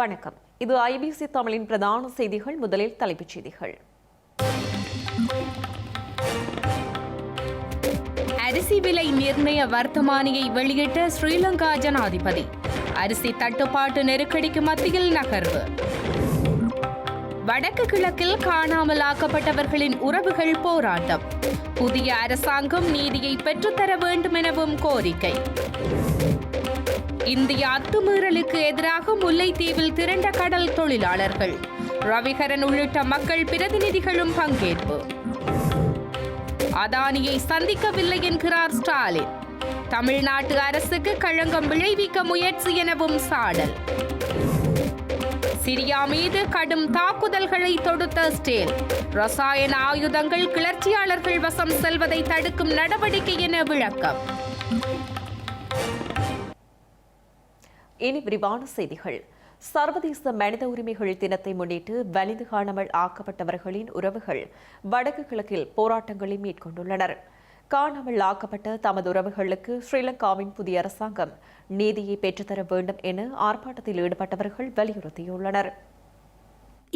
வணக்கம். இது ஐபிசி தமிழின் பிரதான செய்திகள் முதலில் தலைப்புச் செய்திகள். அரிசி விலை நிர்ணய வர்த்தமானியை வெளியிட்ட ஸ்ரீலங்கா ஜனாதிபதி. அரிசி தட்டுப்பாட்டு நெருக்கடிக்கு மத்தியில் நகர்வு. வடக்கு கிழக்கில் காணாமல் ஆக்கப்பட்டவர்களின் உறவுகள் போராட்டம். புதிய அரசாங்கம் நீதியை பெற்றுத்தர வேண்டும் எனவும் கோரிக்கை. இந்திய அத்துமீறலுக்கு எதிராக முல்லைத்தீவில் திரண்ட கடல் தொழிலாளர்கள். ரவிகரன் உள்ளிட்ட மக்கள் பிரதிநிதிகளும் பங்கேற்பு. அதானியை சந்திக்கவில்லை என்கிறார் ஸ்டாலின். தமிழ்நாட்டு அரசுக்கு களங்கம் விளைவிக்க முயற்சி எனவும் சாடல். சிரியா மீது கடும் தாக்குதல்களை தொடுத்த ஸ்டேல். ரசாயன ஆயுதங்கள் கிளர்ச்சியாளர்கள் வசம் செல்வதை தடுக்கும் நடவடிக்கை என விளக்கம். இனி விரிவான செய்திகள். சர்வதேச மனித உரிமைகள் தினத்தை முன்னிட்டு வலிந்து காணாமல் ஆக்கப்பட்டவர்களின் உறவுகள் வடக்கு கிழக்கில் போராட்டங்களை மேற்கொண்டுள்ளனர். காணாமல் ஆக்கப்பட்ட தமது உறவுகளுக்கு ஸ்ரீலங்காவின் புதிய அரசாங்கம் நீதியை பெற்றுத்தர வேண்டும் என ஆர்ப்பாட்டத்தில் ஈடுபட்டவர்கள் வலியுறுத்தியுள்ளனர்.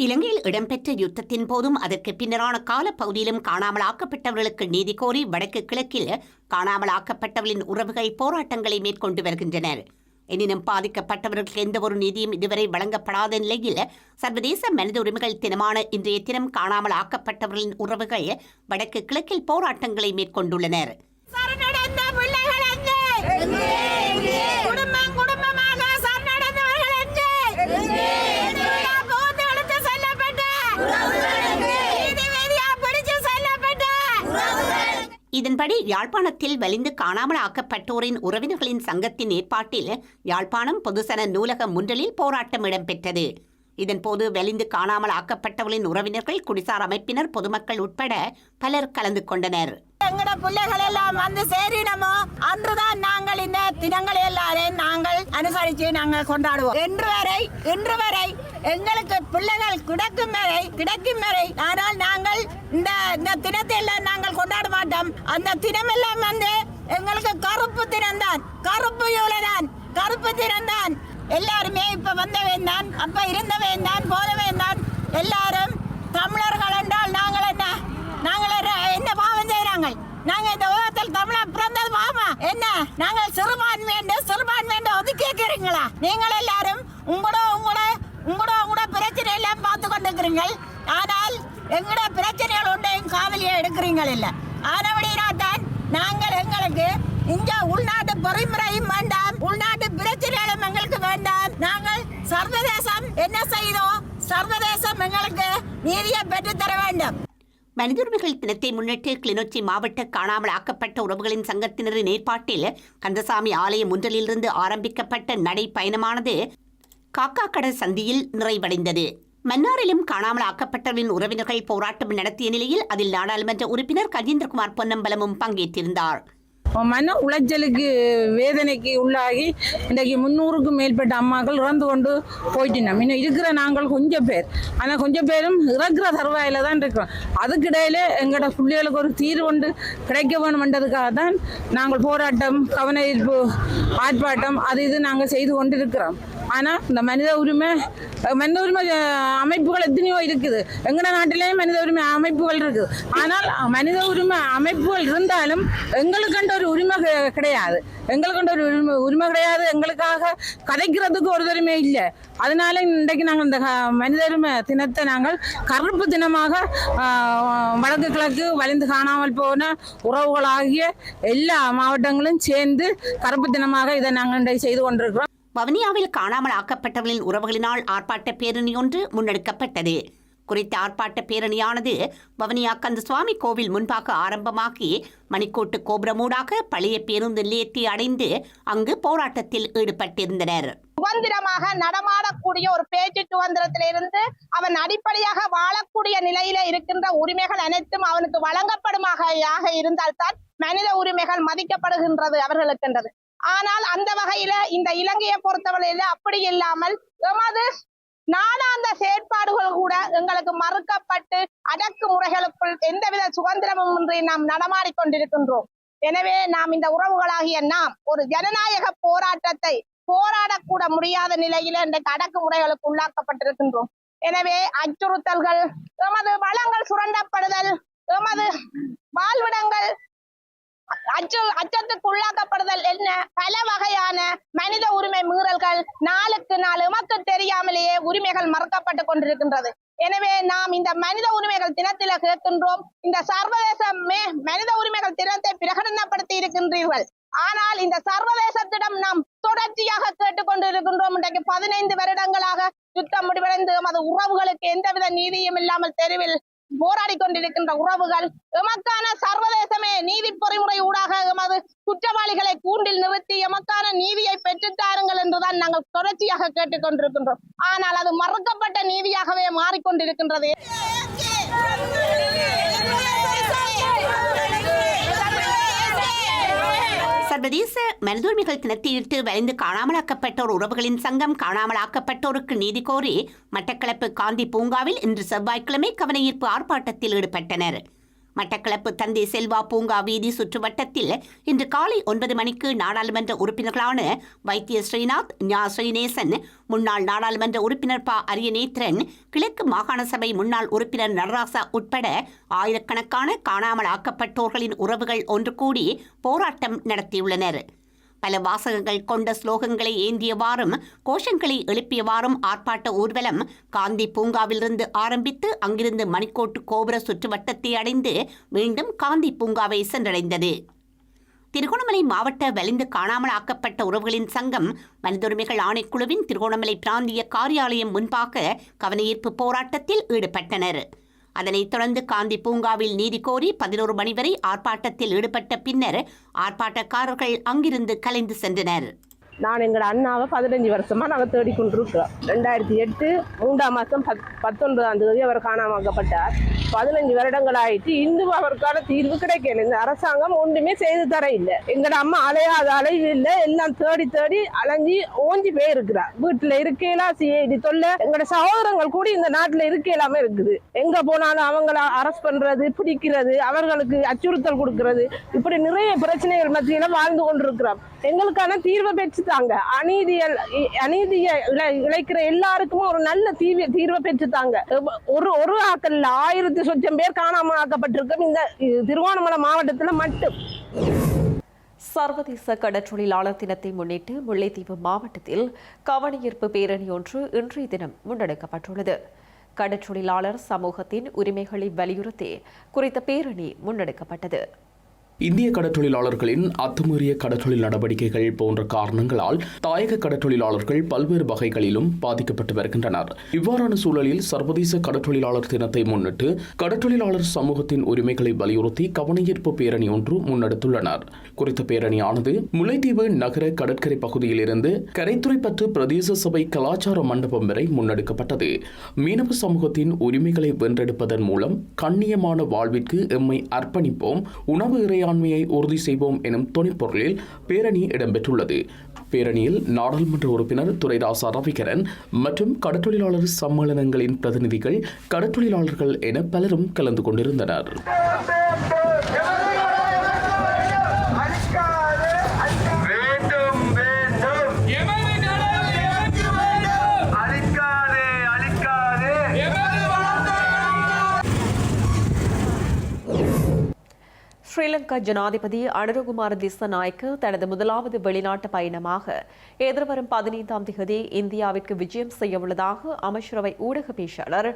இலங்கையில் இடம்பெற்ற யுத்தத்தின் போதும் அதற்கு பின்னரான காலப்பகுதியிலும் காணாமல் ஆக்கப்பட்டவர்களுக்கு நீதி கோரி வடக்கு கிழக்கில் காணாமல் ஆக்கப்பட்டவர்களின் உறவுகள் போராட்டங்களை மேற்கொண்டு வருகின்றனர். எனினும் பாதிக்கப்பட்டவர்களுக்கு எந்த ஒரு நிதியும் இதுவரை வழங்கப்படாத நிலையில் சர்வதேச மனித உரிமைகள் தினமான இன்றைய தினம் காணாமல் ஆக்கப்பட்டவர்களின் உறவுகள் வடக்கு கிழக்கில் போராட்டங்களை மேற்கொண்டுள்ளனர். இதன்படி யாழ்ப்பாணத்தில் வலிந்து காணாமல் ஆக்கப்பட்டோரின் உறவினர்களின் சங்கத்தின் ஏற்பாட்டில் யாழ்ப்பாணம் பொதுசன நூலக முன்றலில் போராட்டம் இடம்பெற்றது. இதன்போது வலிந்து காணாமல் ஆக்கப்பட்டவர்களின் உறவினர்கள் குடிசார் அமைப்பினர் பொதுமக்கள் உட்பட பலர் கலந்து கொண்டனர். எங்கட பிள்ளைகள் எல்லாம் வந்து சேரினமோ அன்றுதான் நாங்கள் இந்த தினங்களை எல்லாரையும் நாங்கள் அனுசரித்து நாங்கள் கொண்டாடுவோம். இன்று வரை இன்று வரை எங்களுக்கு பிள்ளைகள் கிடக்கும் வரை கிடைக்கும் வரை ஆனால் நாங்கள் இந்த இந்த தினத்தை எல்லாம் நாங்கள் கொண்டாட அந்த தினமெல்லாம் வந்து எங்களுக்கு கருப்பு தினம்தான். கருப்பு யூலதான். கருப்பு தினம்தான். எல்லாருமே இப்ப வந்தவன் தான் அப்ப இருந்தவன் தான் போனவன் தான் எல்லாரும் தமிழர்கள் என்றால் நாங்கள் என்ன? நாங்கள் என்ன- பாவம் செய்யறாங்க நாங்க இந்த உலகத்தில் தமிழா பிறந்தது பாவமா? என்ன? நாங்கள் சிறுபான்மை என்று சிறுபான்மை என்று ஒதுக்கி இருக்கிறீங்களா நீங்கள் எல்லாரும் உங்களோட உங்களோட உங்களோட உங்களோட பிரச்சனை எல்லாம் பார்த்து கொண்டிருக்கிறீர்கள். ஆனால் எங்களோட பிரச்சனைகள் ஒன்றையும் காதலியை எடுக்கிறீங்கள் இல்லை. ஆனபடினா தான் நாங்கள் எங்களுக்கு இங்கே உள்நாட்டு பொறிமுறையும் வேண்டாம். உள்நாட்டு பிரச்சனைகளும் எங்களுக்கு வேண்டாம். நாங்கள் சர்வதேசம் என்ன செய்தோ சர்வதேசம் எங்களுக்கு நீதியை பெற்றுத்தர வேண்டும். மனிதுரிமைகள் தினத்தை முன்னிட்டு கிளிநொச்சி மாவட்ட காணாமல் ஆக்கப்பட்ட உறவுகளின் சங்கத்தினரின் ஏற்பாட்டில் கந்தசாமி ஆலயம் முன்றலிலிருந்து ஆரம்பிக்கப்பட்ட நடைப்பயணமானது காக்காக்கடல் சந்தியில் நிறைவடைந்தது. மன்னாரிலும் காணாமல் ஆக்கப்பட்டவரின் உறவினர்கள் போராட்டம் நடத்திய நிலையில் அதில் நாடாளுமன்ற உறுப்பினர் கஜேந்திரகுமார் பொன்னம்பலமும் பங்கேற்றிருந்தார். மன உளைச்சலுக்கு வேதனைக்கு உள்ளாகி இன்றைக்கு முந்நூறுக்கும் மேற்பட்ட அம்மாக்கள் இறந்து கொண்டு போயிட்டினோம் இன்னும் இருக்கிற நாங்கள் கொஞ்சம் பேர். ஆனால் கொஞ்சம் பேரும் இறக்குற தருவாயில் தான் இருக்கிறோம். அதுக்கிடையில எங்களோட பிள்ளைகளுக்கு ஒரு தீர்வு ஒன்று கிடைக்க வேணுமென்றதுக்காக தான் நாங்கள் போராட்டம் கவன ஈர்ப்பு ஆர்ப்பாட்டம் அது இது நாங்கள் செய்து கொண்டு இருக்கிறோம் ஆனால் இந்த மனித உரிமை மனித உரிமை அமைப்புகள் எத்தனையோ இருக்குது. எங்கட நாட்டிலேயும் மனித உரிமை அமைப்புகள் இருக்குது. ஆனால் மனித உரிமை அமைப்புகள் இருந்தாலும் எங்களுக்கண்ட ஒரு உரிமை கிடையாது. எங்களுக்கு ஒரு உரிமை உரிமை கிடையாது. எங்களுக்காக கதைக்கிறதுக்கு ஒரு இல்லை. அதனால இன்றைக்கு நாங்கள் இந்த மனிதருமை தினத்தை நாங்கள் கருப்பு தினமாக ஆஹ், வடக்கு கிழக்கு வலிந்து காணாமல் போன உறவுகளாகிய எல்லா மாவட்டங்களும் சேர்ந்து கருப்பு தினமாக இதை நாங்கள் இன்றைக்கு செய்து கொண்டிருக்கிறோம். வவுனியாவில் காணாமல் ஆக்கப்பட்டவர்களின் உறவுகளினால் ஆர்ப்பாட்ட பேரணி ஒன்று முன்னெடுக்கப்பட்டது. குறித்த ஆர்ப்பாட்ட பேரணியானது வவனியா கந்த சுவாமி கோவில் முன்பாக ஆரம்பமாகி மணிக்கோட்டு கோபுரமூடாக பழைய பேருந்து நிலையத்தை அடைந்து அங்கு போராட்டத்தில் ஈடுபட்டிருந்தனர். சுதந்திரமாக நடமாடக்கூடிய ஒரு பேச்சு சுதந்திரத்திலிருந்து அவன் அடிப்படையாக வாழக்கூடிய நிலையில இருக்கின்ற உரிமைகள் அனைத்தும் அவனுக்கு வழங்கப்படுமாக இருந்தால்தான் மனித உரிமைகள் மதிக்கப்படுகின்றது அவர்களுக்கின்றது. ஆனால் அந்த வகையில இந்த இலங்கையை பொறுத்தவரையில அப்படி இல்லாமல் எமது நானாந்த செயற்பாடுகள் கூட எங்களுக்கு மறுக்கப்பட்டு அடக்கு முறைகளுக்குள் எந்தவித சுதந்திரமும் இன்றி நாம் நடமாடிக் கொண்டிருக்கின்றோம். எனவே நாம் இந்த உறவுகளாகிய நாம் ஒரு ஜனநாயக போராட்டத்தை போராடக்கூட முடியாத நிலையில இன்றைக்கு அடக்குமுறைகளுக்கு உள்ளாக்கப்பட்டிருக்கின்றோம். எனவே அச்சுறுத்தல்கள் எமது வளங்கள் சுரண்டப்படுதல் எமது வாழ்விடங்கள் அச்சு அச்சத்துக்கு உள்ளாக்கப்படுதல் என்ன? பல வகையான மனித உரிமை மீறல்கள் நாளுக்கு நாள் எமக்கு தெரியாமலேயே உரிமைகள் மறக்கப்பட்டு கொண்டிருக்கின்றது. எனவே நாம் இந்த மனித உரிமைகள் தினத்தில கேட்கின்றோம் இந்த சர்வதேச மே- மனித உரிமைகள் தினத்தை பிரகடனப்படுத்தி இருக்கின்றீர்கள். ஆனால் இந்த சர்வதேசத்திடம் நாம் தொடர்ச்சியாக கேட்டுக்கொண்டிருக்கின்றோம் இன்றைக்கு பதினைந்து வருடங்களாக யுத்தம் முடிவடைந்து எமது உறவுகளுக்கு எந்தவித நீதியும் இல்லாமல் தெருவில் போராடி கொண்டிருக்கின்ற உறவுகள் எமக்கான சர்வதேசமே நீதி பொறிமுறை ஊடாக எமது குற்றவாளிகளை கூண்டில் நிறுத்தி எமக்கான நீதியை பெற்றுத்தாருங்கள் என்றுதான் நாங்கள் தொடர்ச்சியாக கேட்டுக்கொண்டிருக்கின்றோம். ஆனால் அது மறுக்கப்பட்ட நீதியாகவே மாறிக்கொண்டிருக்கின்றது. சர்வதேச மனிதுரிமைகள் தினத்தையிட்டு வலிந்து காணாமலாக்கப்பட்டோர் உறவுகளின் சங்கம் காணாமலாக்கப்பட்டோருக்கு நீதி கோரி மட்டக்களப்பு காந்தி பூங்காவில் இன்று செவ்வாய்க்கிழமை கவனஈர்ப்பு ஆர்ப்பாட்டத்தில் ஈடுபட்டனர். மட்டக்களப்பு தந்தை செல்வா பூங்கா வீதி சுற்றுவட்டத்தில் இன்று காலை ஒன்பது மணிக்கு நாடாளுமன்ற உறுப்பினர்களான வைத்திய ஸ்ரீநாத் ஞா ஸ்ரீநேசன் முன்னாள் நாடாளுமன்ற உறுப்பினர் ப அரியநேத்திரன் கிழக்கு மாகாண சபை முன்னாள் உறுப்பினர் நடராசா உட்பட ஆயிரக்கணக்கான காணாமல் ஆக்கப்பட்டோர்களின் உறவுகள் ஒன்று கூடி போராட்டம் நடத்தியுள்ளனர். பல வாசகங்கள் கொண்ட ஸ்லோகங்களை ஏந்தியவாறும் கோஷங்களை எழுப்பியவாறும் ஆர்ப்பாட்ட ஊர்வலம் காந்தி பூங்காவிலிருந்து ஆரம்பித்து அங்கிருந்து மணிக்கோட்டு கோபுர சுற்றுவட்டத்தை அடைந்து மீண்டும் காந்தி பூங்காவை சென்றடைந்தது. திருகோணமலை மாவட்ட வலிந்து காணாமல் ஆக்கப்பட்ட உறவுகளின் சங்கம் மனிதுரிமைகள் ஆணைக்குழுவின் திருகோணமலை பிராந்திய காரியாலயம் முன்பாக கவனஈர்ப்பு போராட்டத்தில் ஈடுபட்டனர். அதனைத் தொடர்ந்து காந்தி பூங்காவில் நீதி கோரி பதினோரு மணி வரை ஆர்ப்பாட்டத்தில் ஈடுபட்ட பின்னர் ஆர்ப்பாட்டக்காரர்கள் அங்கிருந்து கலைந்து சென்றனர். நான் எங்களோட அண்ணாவை பதினஞ்சு வருஷமா நாங்கள் தேடிக்கொண்டிருக்கிறோம் ரெண்டாயிரத்தி எட்டு மூன்றாம் மாதம் பத் பத்தொன்பதாம் தேதி அவர் காணாமாக்கப்பட்டார். பதினஞ்சு வருடங்கள் ஆயிட்டு இன்னும் அவருக்கான தீர்வு கிடைக்கல. இந்த அரசாங்கம் ஒன்றுமே செய்து தர இல்லை. எங்களோட அம்மா அலையாத அலைவு இல்லை. எல்லாம் தேடி தேடி அலைஞ்சி ஓஞ்சி போயிருக்கிறா. வீட்டில் இருக்கலாம் சிஐடி தொல்லை. எங்களோட சகோதரங்கள் கூட இந்த நாட்டில் இருக்கலாம இருக்குது. எங்க போனாலும் அவங்கள அரெஸ்ட் பண்றது பிடிக்கிறது அவர்களுக்கு அச்சுறுத்தல் கொடுக்கறது. இப்படி நிறைய பிரச்சனைகள் மத்தியில வாழ்ந்து கொண்டிருக்கிறோம். எங்களுக்கான தீர்வை பெற்று பெற்றுத்தாங்க. அநீதியல் அநீதிய இழைக்கிற எல்லாருக்கும் ஒரு நல்ல தீர்வை தீர்வை பெற்றுத்தாங்க. ஒரு ஒரு ஆக்கல்ல ஆயிரத்தி சொச்சம் பேர் காணாமல் ஆக்கப்பட்டிருக்கும் இந்த திருவோணமலை மாவட்டத்துல மட்டும். சர்வதேச கடற்றொழிலாளர் தினத்தை முன்னிட்டு முல்லைத்தீவு மாவட்டத்தில் கவனஈர்ப்பு பேரணி ஒன்று இன்றைய தினம் முன்னெடுக்கப்பட்டுள்ளது. கடற்றொழிலாளர் சமூகத்தின் உரிமைகளை வலியுறுத்தி குறித்த பேரணி முன்னெடுக்கப்பட்டது. இந்திய கடற்றொழிலாளர்களின் அத்துமீறிய கடற்றொழில் நடவடிக்கைகள் போன்ற காரணங்களால் தாயக கடற்றொழிலாளர்கள் பல்வேறு வகைகளிலும் பாதிக்கப்பட்டு வருகின்றனர். இவ்வாறான சூழலில் சர்வதேச கடற்றொழிலாளர் தினத்தை முன்னிட்டு கடற்றொழிலாளர் சமூகத்தின் உரிமைகளை வலியுறுத்தி கவனஈர்ப்பு பேரணி ஒன்று முன்னெடுத்துள்ளனர். குறித்த பேரணியானது முல்லைத்தீவு நகர கடற்கரை பகுதியிலிருந்து கரைத்துறைப்பற்று பிரதேச சபை கலாச்சார மண்டபம் வரை முன்னெடுக்கப்பட்டது. மீனவ சமூகத்தின் உரிமைகளை வென்றெடுப்பதன் மூலம் கண்ணியமான வாழ்விற்கு எம்மை அர்ப்பணிப்போம். உணவு இறையாண்மையை உறுதி செய்வோம் எனும் துணைப்பொருளில் பேரணி இடம்பெற்றுள்ளது. பேரணியில் நாடாளுமன்ற உறுப்பினர் துரைராசா ரவிகரன் மற்றும் கடற்றொழிலாளர் சம்மேளனங்களின் பிரதிநிதிகள் கடற்றொழிலாளர்கள் என பலரும் கலந்து கொண்டிருந்தனர். ஸ்ரீலங்கா ஜனாதிபதி அனுரகுமார் திசநாயக்க தனது முதலாவது வெளிநாட்டு பயணமாக எதிர்வரும் பதினைந்தாம் தேதி இந்தியாவிற்கு விஜயம் செய்யவுள்ளதாக அமைச்சரவை ஊடக பேச்சாளர்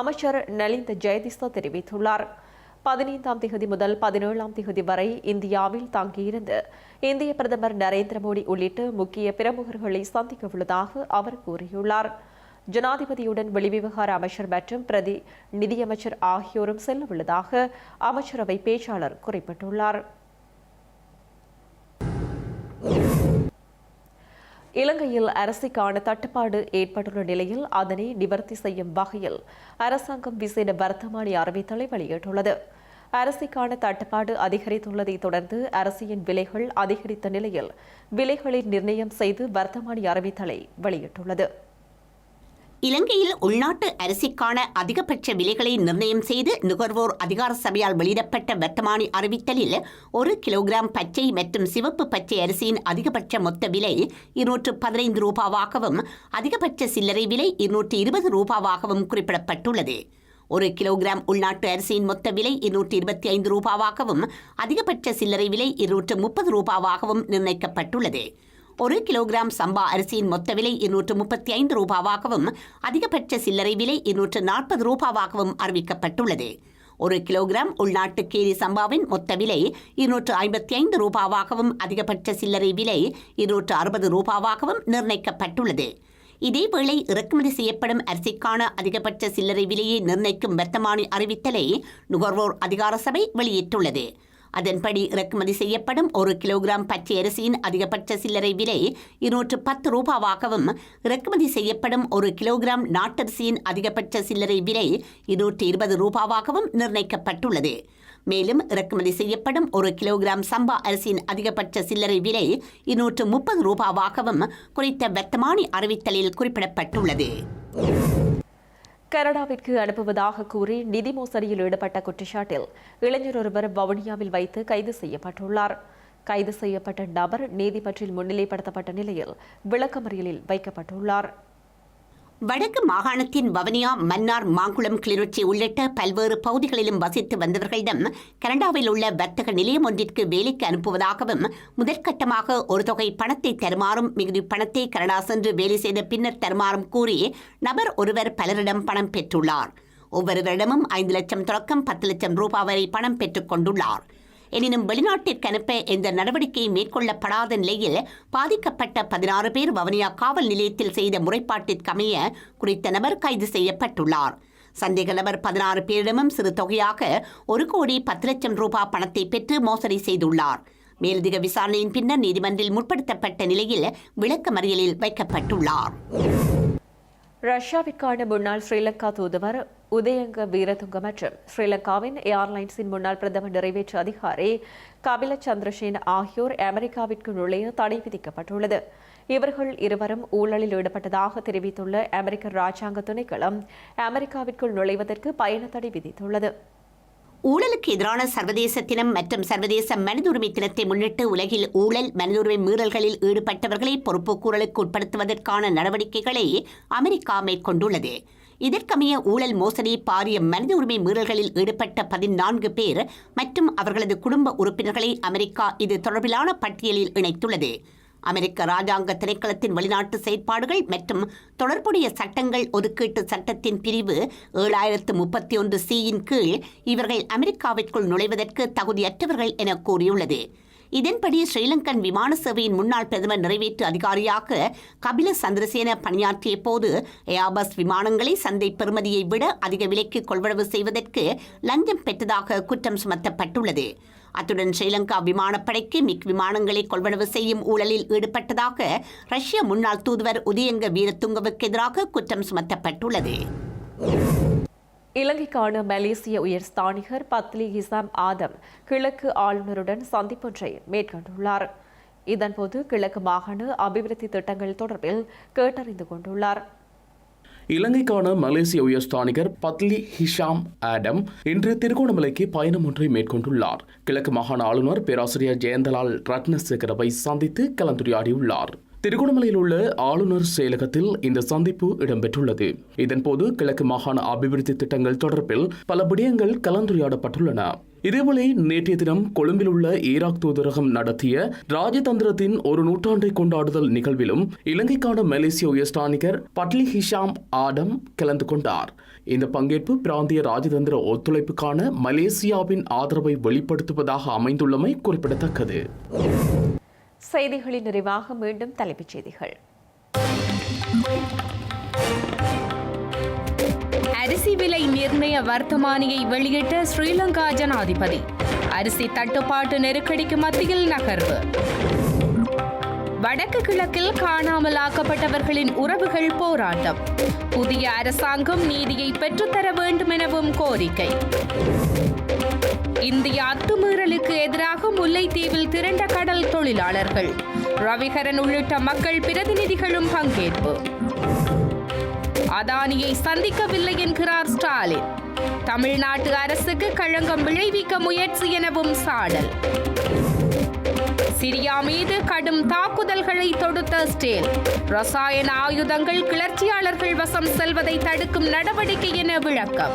அமைச்சர் நலிந்த ஜெயதிஸ்தா தெரிவித்துள்ளார். பதினைந்தாம் தேதி முதல் பதினேழாம் தேதி வரை இந்தியாவில் தங்கியிருந்து இந்திய பிரதமர் நரேந்திர மோடி உள்ளிட்ட முக்கிய பிரமுகர்களை சந்திக்கவுள்ளதாக அவர் கூறியுள்ளார். ஜனாதிபதியுடன் வெளிவிவகார அமைச்சர் மற்றும் பிரதி நிதியமைச்சர் ஆகியோரும் செல்லவுள்ளதாக அமைச்சரவை பேச்சாளர் குறிப்பிட்டுள்ளார். இலங்கையில் அரசுக்கான தட்டுப்பாடு ஏற்பட்டுள்ள நிலையில் அதனை நிவர்த்தி செய்யும் வகையில் அரசாங்கம் விசேட வர்த்தமானி அறிவித்தலை வெளியிட்டுள்ளது. அரசிக்கான தட்டுப்பாடு அதிகரித்துள்ளதை தொடர்ந்து அரசியின் விலைகள் அதிகரித்த நிலையில் விலைகளை நிர்ணயம் செய்து வர்த்தமானி அறிவித்தலை வெளியிட்டுள்ளது. இலங்கையில் உள்நாட்டு அரிசிக்கான அதிகபட்ச விலைகளை நிர்ணயம் செய்து நுகர்வோர் அதிகார சபையால் வெளியிடப்பட்ட வர்த்தமானி அறிவித்தலில் ஒரு கிலோகிராம் பச்சை மற்றும் சிவப்பு பச்சை அரிசியின் அதிகபட்ச மொத்த விலை இருநூற்று பதினைந்து ரூபாவாகவும் அதிகபட்ச சில்லறை விலை இருநூற்று இருபது ரூபாவாகவும் குறிப்பிடப்பட்டுள்ளது. ஒரு கிலோகிராம் உள்நாட்டு அரிசியின் மொத்த விலை இருநூற்றி இருபத்தி ஐந்து ரூபாவாகவும் அதிகபட்ச சில்லறை விலை இருநூற்று முப்பது ரூபாவாகவும் நிர்ணயிக்கப்பட்டுள்ளது. ஒரு கிலோகிராம் சம்பா அரிசியின் மொத்த விலை இருநூற்று முப்பத்தி ஐந்து ரூபாவாகவும் அதிகபட்ச சில்லறை விலை இருநூற்று நாற்பது ரூபாவாகவும் அறிவிக்கப்பட்டுள்ளது. ஒரு கிலோகிராம் உள்நாட்டு கேரி சம்பாவின் மொத்த விலை இருநூற்று ஐம்பத்தி ஐந்து ரூபாவாகவும் அதிகபட்ச சில்லறை விலை இருநூற்று அறுபது ரூபாவாகவும் நிர்ணயிக்கப்பட்டுள்ளது. இதேவேளை இறக்குமதி செய்யப்படும் அரிசிக்கான அதிகபட்ச சில்லறை விலையை நிர்ணயிக்கும் வர்த்தமானி அறிவித்தலை நுகர்வோர் அதிகார சபை வெளியிட்டுள்ளது. அதன்படி இறக்குமதி செய்யப்படும் ஒரு கிலோகிராம் பச்சை அரிசியின் அதிகபட்ச சில்லறை விலை இருநூற்று பத்து ரூபாவாகவும் இறக்குமதி செய்யப்படும் ஒரு கிலோகிராம் நாட்டரிசியின் அதிகபட்ச சில்லறை விலை இருநூற்று இருபது ரூபாவாகவும் நிர்ணயிக்கப்பட்டுள்ளது. மேலும் இறக்குமதி செய்யப்படும் ஒரு கிலோகிராம் சம்பா அரிசியின் அதிகபட்ச சில்லறை விலை இருநூற்று முப்பது ரூபாவாகவும் குறித்த வர்த்தமானி அறிவித்தலில் குறிப்பிடப்பட்டுள்ளது. கனடாவிற்கு அனுப்புவதாக கூறி நிதி மோசடியில் ஈடுபட்ட குற்றச்சாட்டில் இளைஞர் ஒருவர் வவுனியாவில் வைத்து கைது செய்யப்பட்டுள்ளார். கைது செய்யப்பட்ட நபர் நீதிமன்றில் முன்னிலைப்படுத்தப்பட்ட நிலையில் விளக்கமறியலில் வைக்கப்பட்டுள்ளார். வடக்கு மாகாணத்தின் வவனியா மன்னார் மாங்குளம் கிளிநொச்சி உள்ளிட்ட பல்வேறு பகுதிகளிலும் வசித்து வந்தவர்களிடம் கனடாவில் உள்ள வர்த்தக நிலையம் ஒன்றிற்கு வேலைக்கு அனுப்புவதாகவும் முதற்கட்டமாக ஒரு தொகை பணத்தை தருமாறும் மிகுதி பணத்தை கனடா சென்று வேலை செய்த பின்னர் தருமாறும் கூறி நபர் ஒருவர் பலரிடம் பணம் பெற்றுள்ளார். ஒவ்வொருவரிடமும் ஐந்து லட்சம் தொடக்கம் பத்து லட்சம் ரூபாய் வரை பணம் பெற்றுக் கொண்டுள்ளார். எனினும் வெளிநாட்டிற்கு அனுப்ப எந்த நடவடிக்கையும் மேற்கொள்ளப்படாத நிலையில் பாதிக்கப்பட்ட பதினாறு பேர் வவனியா காவல் நிலையத்தில் செய்த முறைப்பாட்டிற்கமைய குறித்த நபர் கைது செய்யப்பட்டுள்ளார். சந்தேக நபர் பதினாறு பேரிடமும் சிறு தொகையாக ஒரு கோடி பத்து லட்சம் ரூபாய் பணத்தை பெற்று மோசடி செய்துள்ளார். மேலதிக விசாரணையின் பின்னர் நீதிமன்றில் முற்படுத்தப்பட்ட நிலையில் விளக்கமறியலில் வைக்கப்பட்டுள்ளார். ரஷ்யாவிற்கான முன்னாள் ஸ்ரீலங்கா தூதுவர் உதயங்க வீரதுங்க மற்றும் ஸ்ரீலங்காவின் ஏர்லைன்ஸின் முன்னாள் பிரதம நிறைவேற்று அதிகாரி கபில சந்திரசேன் ஆகியோர் அமெரிக்காவிற்கு நுழைய தடை விதிக்கப்பட்டுள்ளது. இவர்கள் இருவரும் ஊழலில் ஈடுபட்டதாக தெரிவித்துள்ள அமெரிக்க ராஜாங்க துணைக்களம் அமெரிக்காவிற்குள் நுழைவதற்கு பயண தடை விதித்துள்ளது. ஊழலுக்கு எதிரான சர்வதேச தினம் மற்றும் சர்வதேச மனித உரிமை தினத்தை முன்னிட்டு உலகில் ஊழல் மனித உரிமை மீறல்களில் ஈடுபட்டவர்களை பொறுப்புக்கூறலுக்கு உட்படுத்துவதற்கான நடவடிக்கைகளை அமெரிக்கா மேற்கொண்டுள்ளது. இதற்கமைய ஊழல் மோசடி பாரிய மனித உரிமை மீறல்களில் ஈடுபட்ட பதினான்கு பேர் மற்றும் அவர்களது குடும்ப உறுப்பினர்களை அமெரிக்கா இது தொடர்பிலான பட்டியலில் இணைத்துள்ளது. அமெரிக்க ராஜாங்க திணைக்களத்தின் வெளிநாட்டு செயற்பாடுகள் மற்றும் தொடர்புடைய சட்டங்கள் ஒதுக்கீட்டு சட்டத்தின் பிரிவு ஏழாயிரத்து முப்பத்தி ஒன்று சியின் கீழ் இவர்கள் அமெரிக்காவிற்குள் நுழைவதற்கு தகுதியற்றவர்கள் என கூறியுள்ளது. இதன்படி ஸ்ரீலங்கன் விமான சேவையின் முன்னாள் பிரதமர் நிறைவேற்று அதிகாரியாக கபில சந்திரசேன பணியாற்றிய போது ஏர்பஸ் விமானங்களை சந்தை பெறுமதியை விட அதிக விலைக்கு கொள்வனவு செய்வதற்கு லஞ்சம் பெற்றதாக குற்றம் சுமத்தப்பட்டுள்ளது. அத்துடன் ஸ்ரீலங்கா விமானப்படைக்கு மிக் விமானங்களை கொள்வனவு செய்யும் ஊழலில் ஈடுபட்டதாக ரஷ்ய முன்னாள் தூதுவர் உதயங்க வீரத்துங்கவுக்கு எதிராக குற்றம் சுமத்தப்பட்டுள்ளது. இலங்கைக்கான மலேசிய உயர் ஸ்தானிகர் பத்லி ஹிசாம் ஆதம் கிழக்கு ஆளுநருடன் சந்திப்பொன்றை மேற்கொண்டுள்ளார். இதன்போது கிழக்கு மாகாண அபிவிருத்தி திட்டங்கள் தொடர்பில் கேட்டறிந்து கொண்டுள்ளார். இலங்கைக்கான மலேசிய உயர்ஸ்தானிகர் பத்லி ஹிஷாம் ஆடம் இன்று திருகோணமலைக்கு பயணம் ஒன்றை மேற்கொண்டுள்ளார். கிழக்கு மாகாண ஆளுநர் பேராசிரியர் ஜெயந்தலால் ரத்னசேகரவை சந்தித்து கலந்துரையாடியுள்ளார். திருகோணமலையில் உள்ள ஆளுநர் செயலகத்தில் இந்த சந்திப்பு இடம்பெற்றுள்ளது. இதன்போது கிழக்கு மாகாண அபிவிருத்தி திட்டங்கள் தொடர்பில் பல விடயங்கள் கலந்துரையாடப்பட்டுள்ளன. இதேவேளை நேற்றைய தினம் கொழும்பில் உள்ள ஈராக் தூதரகம் நடத்திய ராஜதந்திரத்தின் ஒரு நூற்றாண்டை கொண்டாடுதல் நிகழ்விலும் இலங்கைக்கான மலேசிய உயர்ஸ்தானிகர் பட்லி ஹிஷாம் ஆடம் கலந்து கொண்டார். இந்த பங்கேற்பு பிராந்திய ராஜதந்திர ஒத்துழைப்புக்கான மலேசியாவின் ஆதரவை வெளிப்படுத்துவதாக அமைந்துள்ளமை குறிப்பிடத்தக்கது. செய்திகளின் நிறைவாக மீண்டும் தலைப்புச் செய்திகள். அரிசி விலை நிர்ணய வர்த்தமானியை வெளியிட்ட ஸ்ரீலங்கா ஜனாதிபதி. அரிசி தட்டுப்பாட்டு நெருக்கடிக்கு மத்தியில் நகர்வு. வடக்கு கிழக்கில் காணாமல் ஆக்கப்பட்டவர்களின் உறவுகள் போராட்டம். புதிய அரசாங்கம் நீதியை பெற்றுத்தர வேண்டும் எனவும் கோரிக்கை. இந்திய அத்துமீறலுக்கு எதிராக முல்லைத்தீவில் திரண்ட கடல் தொழிலாளர்கள். ரவிகரன் உள்ளிட்ட மக்கள் பிரதிநிதிகளும் பங்கேற்பு. அதானியை சந்திக்கவில்லை என்கிறார் ஸ்டாலின். தமிழ்நாட்டு அரசுக்கு களங்கம் விளைவிக்க முயற்சி எனவும் சாடல். சிரியா மீது கடும் தாக்குதல்களை தொடுத்த ஸ்டேல். ரசாயன ஆயுதங்கள் கிளர்ச்சியாளர்கள் வசம் செல்வதை தடுக்கும் நடவடிக்கை என விளக்கம்.